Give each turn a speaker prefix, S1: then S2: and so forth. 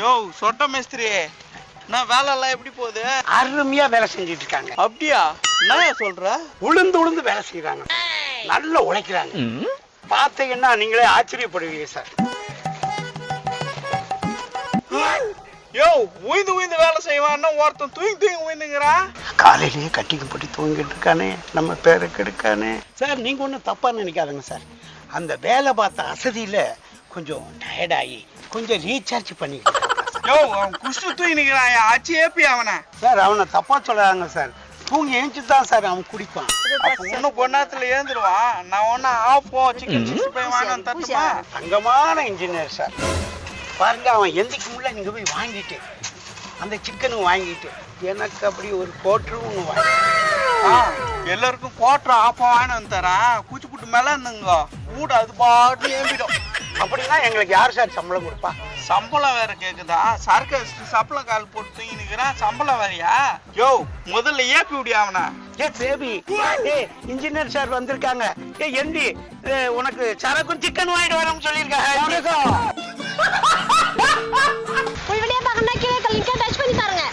S1: யோ சொட்ட மேஸ்திரி நான் வேலை எல்லாம் எப்படி போகுது?
S2: அருமையா வேலை செஞ்சுட்டு இருக்காங்க.
S1: அப்படியா? என்ன சொல்ற?
S2: உளுந்து உளுந்து வேலை செய்யறாங்க நல்லா உழைக்கிறாங்க. பார்த்தீங்கன்னா நீங்களே ஆச்சரியப்படுவீங்க சார்.
S1: யோ உயிந்து உயிந்து வேலை செய்வான்னா ஒருத்தன் தூங்கி தூங்கி உயிந்துங்கிறான்?
S2: காலையிலேயே கட்டிக்கு போட்டு தூங்கிட்டு இருக்கானே நம்ம பேரை கெடுக்கானே. சார் நீங்க ஒன்றும் தப்பா நினைக்காதுங்க சார். அந்த வேலை பார்த்த அசதியில கொஞ்சம் டயர்டாகி கொஞ்சம் ரீசார்ஜ் பண்ணிக்கிட்டு
S1: யோ அவன் குஷ்டு தூங்கி நிக்கிறான் ஆச்சு ஏப்பி அவனை.
S2: சார் அவனை தப்பா சொல்லாங்க சார். தூங்கி எழுந்துச்சு தான் சார் அவன் குடிப்பான்.
S1: அப்ப இன்னும் கொஞ்ச நேரத்துல நான் ஒன்னும் ஆப்போ சிக்கன் சிக்ஸ்டி ஃபைவ் வாங்கணும் தட்டுமா?
S2: தங்கமான இன்ஜினியர் சார். பாருங்க அவன் எந்திக்கு முள்ள நீங்க போய் வாங்கிட்டு. அந்த சிக்கனும் வாங்கிட்டு. எனக்கு அப்படி ஒரு கோட்டரும் ஒன்று வாங்கி.
S1: ஆ, எல்லாருக்கும் குவாட்டர் ஆப்போ வாங்கிட்டு வந்து தரேன். கூச்சி புட்டு மேல இருந்துங்க வீடு அது பாட்டு ஏம்பிடும்
S2: அப்படின்னா எங்களுக்கு யார் சார் சம்பளம் கொடுப்பா?
S1: சம்பளம் வேற கேக்குதா? சரக்கு அடிச்சுட்டு சம்பளம் கால் போட்டு தூங்கி நிக்கிறான் சம்பளம் வேறயா? யோ முதல்ல ஏப்பி விடியா அவனை
S2: ஏ பேபி ஏ இன்ஜினியர் சார் வந்திருக்காங்க. ஏ ஏ, உனக்கு சரக்கும் சிக்கன் வாங்கிட்டு வரேன்னு சொல்லியிருக்காங்க.